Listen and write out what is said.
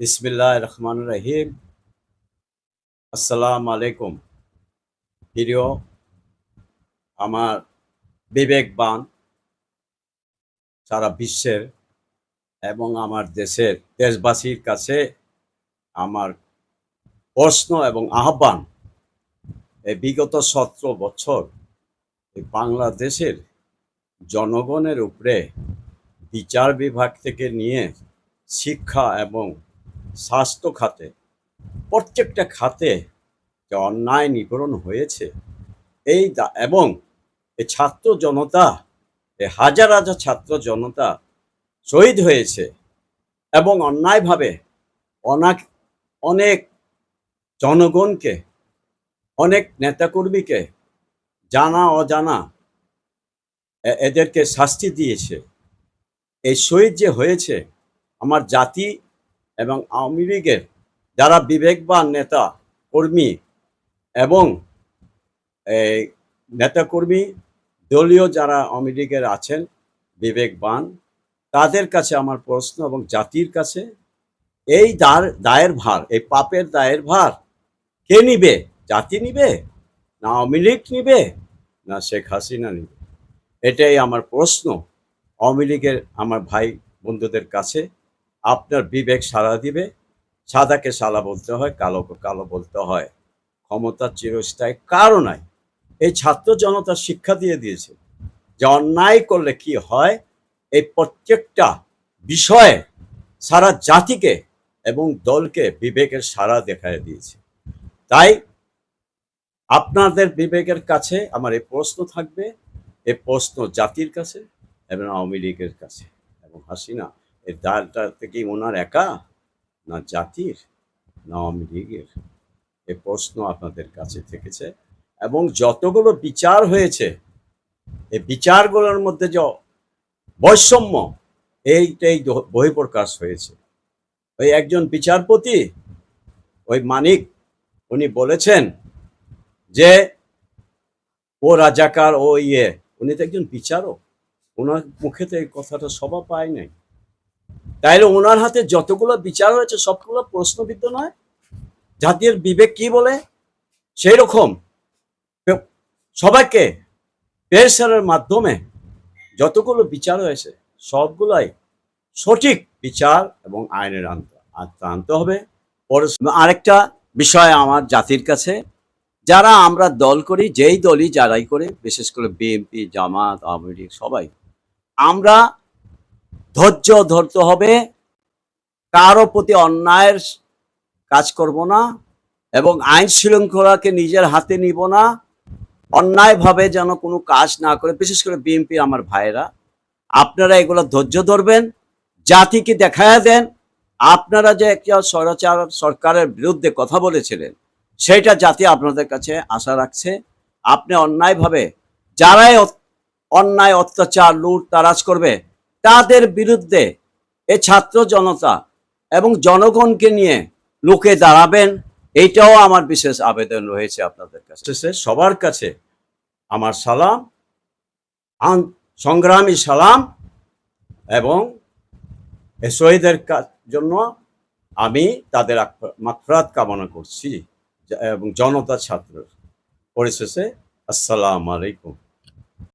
বিসমিল্লাহ রহমান রহিম। আসসালাম আলাইকুম প্রিয়, আমার বিবেকবান, সারা বিশ্বের এবং আমার দেশের দেশবাসীর কাছে আমার প্রশ্ন এবং আহ্বান, এই বিগত সতেরো বছর বাংলাদেশের জনগণের উপরে বিচার বিভাগ থেকে নিয়ে শিক্ষা এবং স্বাস্থ্য খাতে, প্রত্যেকটা খাতে যে অন্যায় নিপীড়ন হয়েছে, এই এবং এই ছাত্র জনতা এই হাজার হাজার ছাত্র জনতা শহীদ হয়েছে এবং অন্যায়ভাবে অনেক অনেক জনগণকে, অনেক নেতাকর্মীকে জানা অজানা এদেরকে শাস্তি দিয়েছে। এই শহীদ যে হয়েছে, আমার জাতি এবং আওয়ামী লীগের যারা বিবেকবান নেতা, কর্মী এবং এই নেতাকর্মী, দলীয় যারা আওয়ামী লীগের আছেন, বিবেকবান, তাদের কাছে আমার প্রশ্ন এবং জাতির কাছে, এই দার, দায়ের ভার, এই পাপের দায়ের ভার কে নিবে? জাতি নিবে? না আওয়ামী লীগ নিবে? না শেখ হাসিনা নিবে? এটাই আমার প্রশ্ন আওয়ামী লীগের আমার ভাই বন্ধুদের কাছে। আপনার বিবেক সাড়া দিবে। সাদাকে সালা বলতে হয়, কালোকে কালো বলতে হয়। ক্ষমতার চিরস্থায়ী, কারও নাই। এই ছাত্র জনতা শিক্ষা দিয়ে দিয়েছে যে অন্যায় করলে কি হয়? এই প্রত্যেকটা বিষয়ে সারা জাতিকে এবং দলকে বিবেকের সাড়া দেখায় দিয়েছে। তাই আপনাদের বিবেকের কাছে আমার এই প্রশ্ন থাকবে। এই প্রশ্ন জাতির কাছে এবং আওয়ামী লীগের কাছে। এবং হাসিনা এই দালটা থেকে ওনার একা? না জাতির? না আওয়ামী লীগের? এ প্রশ্ন আপনাদের কাছে থেকেছে। এবং যতগুলো বিচার হয়েছে এই বিচারগুলোর মধ্যে যে বৈষম্য, এইটাই বহিঃপ্রকাশ হয়েছে। ওই একজন বিচারপতি, ওই মানিক, উনি বলেছেন যে, ও রাজাকার, ও ইয়ে উনি তো একজন বিচারক। ওনার মুখে তো এই কথাটা সভা পায় নাই। তাইলে ওনার হাতে যতগুলো বিচার হয়েছে, সবগুলো প্রশ্নবিদ্ধ নয়? জাতির বিবেক কি বলে? সেই রকম সবাইকে পেশারের মাধ্যমে যতগুলো বিচার হয়েছে, সবগুলাই সঠিক বিচার এবং আইনের আনতে আনতে হবে। আরেকটা বিষয় আমার জাতির কাছে, যারা আমরা দল করি, যেই দলই যারাই করে, বিশেষ করে বিএনপি, জামাত, আওয়ামী লীগ, সবাই, আমরা ধৈর্য ধরতে হবে। কারও প্রতি অন্যায়ের কাজ করব না এবং আইন শৃঙ্খলাকে নিজের হাতে নিব না। অন্যায়ভাবে যেন কোনো কাজ না করে, বিশেষ করে বিএনপি আমার ভাইরা আপনারা এগুলো ধৈর্য ধরবেন, জাতিকে দেখায়া দেন। আপনারা যে একটা স্বৈরাচার সরকারের বিরুদ্ধে কথা বলেছিলেন, সেটা জাতি আপনাদের কাছে আশা রাখছে। আপনি অন্যায়ভাবে যারাই অন্যায়, অত্যাচার, লুট, তারাজ করবে তাদের বিরুদ্ধে এ ছাত্র জনতা এবং জনগণকে নিয়ে লোকে দাঁড়াবেন, এইটাও আমার বিশেষ আবেদন রয়েছে আপনাদের কাছে। সবার কাছে আমার সালাম সংগ্রামী সালাম এবং শহীদের জন্য আমি তাদের আক- কামনা করছি। এবং জনতা ছাত্র পরিশেষে আসসালাম আলাইকুম।